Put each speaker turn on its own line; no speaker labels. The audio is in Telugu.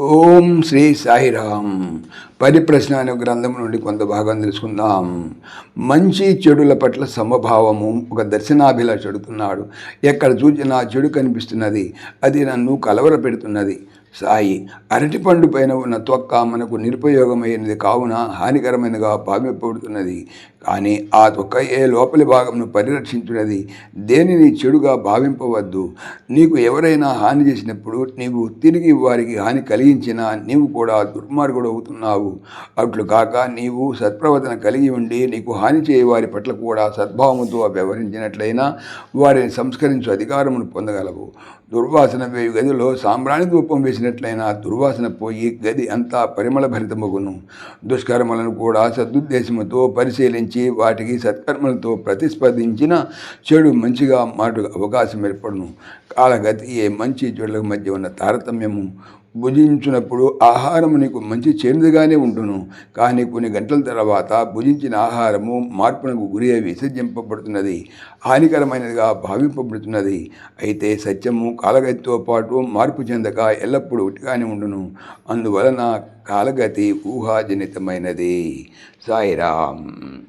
ఓం శ్రీ సాయిరామ్ పరిప్రశ్న అనే గ్రంథం నుండి కొంత భాగం తెలుసుకుందాం. మంచి చెడుల పట్ల సమభావము ఒక దర్శనాభిలాష చెడుతున్నాడు ఎక్కడ చూసినా చెడు కనిపిస్తున్నది అది నన్ను కలవర పెడుతున్నది సాయి అరటిపండు పైన ఉన్న త్వక్క మనకు నిరుపయోగమైనది కావున హానికరమైనదిగా భావింపబడుతున్నది. కానీ ఆ త్వక్క ఏ లోపలి భాగంను పరిరక్షించున్నది? దేనిని చెడుగా భావింపవద్దు. నీకు ఎవరైనా హాని చేసినప్పుడు నీవు తిరిగి వారికి హాని కలిగించినా నీవు కూడా దుర్మార్గుడు అవుతున్నావు అట్లు కాక నీవు సత్ప్రవర్తన కలిగి ఉండి నీకు హాని చేయ వారి పట్ల కూడా సద్భావముతో వ్యవహరించినట్లయినా వారిని సంస్కరించు అధికారమును పొందగలవు. దుర్వాసన వేయు గదిలో సాంబ్రాణి ధూపం వేసినట్లయినా దుర్వాసన పోయి గది అంతా పరిమళ భరితమగును దుష్కర్మలను కూడా సదుద్దేశముతో పరిశీలించి వాటికి సత్కర్మలతో ప్రతిస్పందించిన చెడు మంచిగా మాటు అవకాశం ఏర్పడును. కాలగతి ఏ మంచి చెడుల మధ్య ఉన్న తారతమ్యము భుజించినప్పుడు ఆహారము నీకు మంచి చేరుదుగానే ఉండును. కానీ కొన్ని గంటల తర్వాత భుజించిన ఆహారము మార్పునకు గురి అయి విసర్జింపబడుతున్నది. హానికరమైనదిగా భావింపబడుతున్నది. అయితే సత్యము కాలగతితో పాటు మార్పు చెందక ఎల్లప్పుడూ ఒకటిగానే ఉండును. అందువలన కాలగతి ఊహాజనితమైనది. సాయిరామ్.